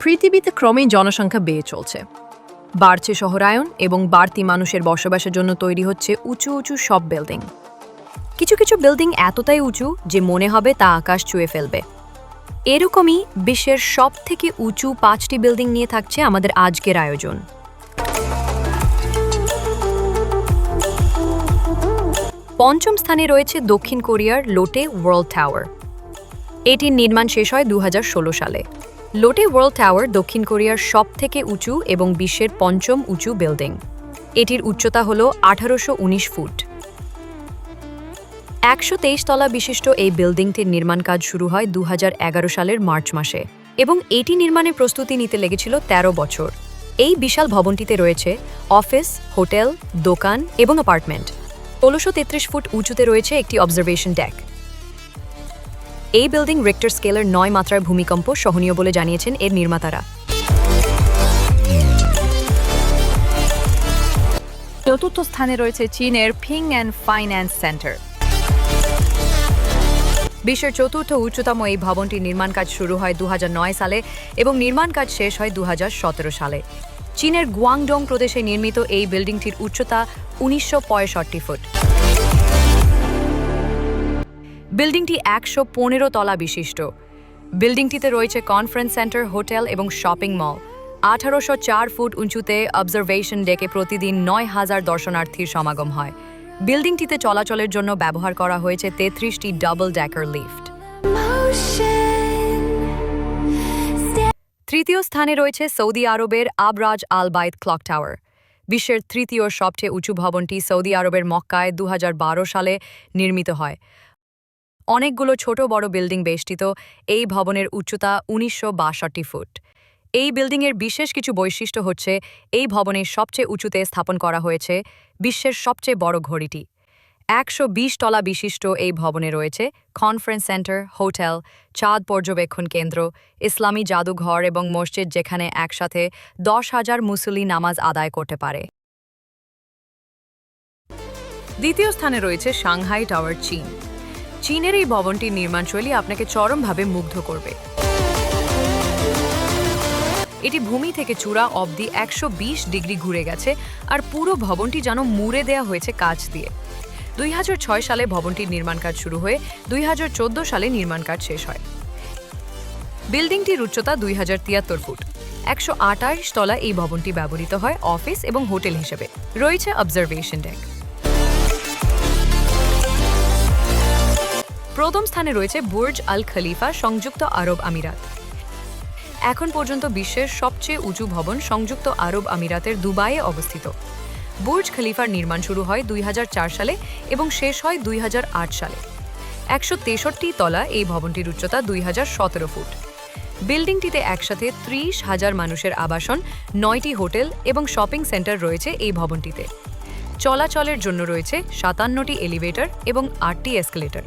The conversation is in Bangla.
পৃথিবীতে ক্রমেই জনসংখ্যা বেড়ে চলছে। বাড়ছে শহরায়ন এবং বাড়তি মানুষের বসবাসের জন্য তৈরি হচ্ছে উঁচু উঁচু সব বিল্ডিং। কিছু কিছু বিল্ডিং এতটাই উঁচু যে মনে হবে তা আকাশ ছুঁয়ে ফেলবে। এরকমই বিশ্বের সব থেকে উঁচু পাঁচটি বিল্ডিং নিয়ে থাকছে আমাদের আজকের আয়োজন। পঞ্চম স্থানে রয়েছে দক্ষিণ কোরিয়ার লোটে ওয়ার্ল্ড টাওয়ার। এটির নির্মাণ শেষ হয় দু হাজার ষোলো সালে। লোটে ওয়ার্ল্ড টাওয়ার দক্ষিণ কোরিয়ার সব থেকে উঁচু এবং বিশ্বের পঞ্চম উঁচু বিল্ডিং। এটির উচ্চতা হল আঠারোশো উনিশ ফুট। একশো তেইশ তলা বিশিষ্ট এই বিল্ডিংটির নির্মাণ কাজ শুরু হয় দু হাজার এগারো সালের মার্চ মাসে এবং এটি নির্মাণে প্রস্তুতি নিতে লেগেছিল ১৩ বছর। এই বিশাল ভবনটিতে রয়েছে অফিস, হোটেল, দোকান এবং অ্যাপার্টমেন্ট। ষোলোশো ফুট উঁচুতে রয়েছে একটি অবজারভেশন ডেক। এই বিল্ডিং রেক্টর স্কেলের নয় মাত্রার ভূমিকম্প সহনীয় বলে জানিয়েছেন এর নির্মাতারা। চতুর্থ স্থানে রয়েছে চীনের ফিং অ্যান্ড ফাইন্যান্স সেন্টার বিশ্বের চতুর্থ উচ্চতম এই ভবনটির নির্মাণ কাজ শুরু হয় দু হাজার নয় সালে এবং নির্মাণ কাজ শেষ হয় দু হাজার সতেরো সালে। চীনের গুয়াংডং প্রদেশে নির্মিত এই বিল্ডিংটির উচ্চতা উনিশশো পঁয়ষট্টি ফুট। বিল্ডিংটি একশো পনেরো তলা বিশিষ্ট। বিল্ডিংটিতে রয়েছে কনফারেন্স সেন্টার হোটেল এবং শপিং মল আঠারোশো চার ফুট উঁচুতে অবজারভেশন ডেকে প্রতিদিন নয় হাজার দর্শনার্থীর সমাগম হয়। বিল্ডিংটিতে চলাচলের জন্য ব্যবহার করা হয়েছে তেত্রিশটি ডাবল ড্যাকার লিফট তৃতীয় স্থানে রয়েছে সৌদি আরবের আবরাজ আল বাইত ক্লক টাওয়ার। বিশ্বের তৃতীয় সবচেয়ে উঁচু ভবনটি সৌদি আরবের মক্কায় দু হাজার বারো সালে নির্মিত হয়। অনেকগুলো ছোট বড় বিল্ডিং বেষ্টিত এই ভবনের উচ্চতা উনিশশো বাষট্টি ফুট। এই বিল্ডিংয়ের বিশেষ কিছু বৈশিষ্ট্য হচ্ছে এই ভবনের সবচেয়ে উঁচুতে স্থাপন করা হয়েছে বিশ্বের সবচেয়ে বড় ঘড়িটি। একশো বিশ তলা বিশিষ্ট এই ভবনে রয়েছে কনফারেন্স সেন্টার হোটেল চাঁদ পর্যবেক্ষণ কেন্দ্র, ইসলামী জাদুঘর এবং মসজিদ যেখানে একসাথে দশ হাজার মুসলি নামাজ আদায় করতে পারে। দ্বিতীয় স্থানে রয়েছে সাংহাই টাওয়ার চীন। চীনের এই ভবনটির নির্মাণশৈলী আপনাকে চরমভাবে মুগ্ধ করবে। এটি ভূমি থেকে চূড়া অবধি একশো বিশ ডিগ্রি ঘুরে গেছে আর পুরো ভবনটি যেন মুড়ে দেয়া হয়েছে কাচ দিয়ে। দুই হাজার ছয় সালে ভবনটির নির্মাণ কাজ শুরু হয়ে দুই হাজার চোদ্দ সালে নির্মাণ কাজ শেষ হয়। বিল্ডিংটির উচ্চতা দুই হাজার তিয়াত্তর ফুট। একশো তলা এই ভবনটি ব্যবহৃত হয় অফিস এবং হোটেল হিসেবে। রয়েছে অবজারভেশন ডেক। প্রথম স্থানে রয়েছে বুর্জ আল খলিফা, সংযুক্ত আরব আমিরাত। এখন পর্যন্ত বিশ্বের সবচেয়ে উঁচু ভবন সংযুক্ত আরব আমিরাতের দুবাইয়ে অবস্থিত। বুর্জ খলিফার নির্মাণ শুরু হয় দুই হাজার চার সালে এবং শেষ হয় দুই হাজার আট সালে। একশো তেষট্টি তলা এই ভবনটির উচ্চতা দুই হাজার সতেরো ফুট। বিল্ডিংটিতে একসাথে ত্রিশ হাজার মানুষের আবাসন, নয়টি হোটেল এবং শপিং সেন্টার রয়েছে এই ভবনটিতে। চলাচলের জন্য রয়েছে সাতান্নটি এলিভেটর এবং আটটি এসকেলেটর।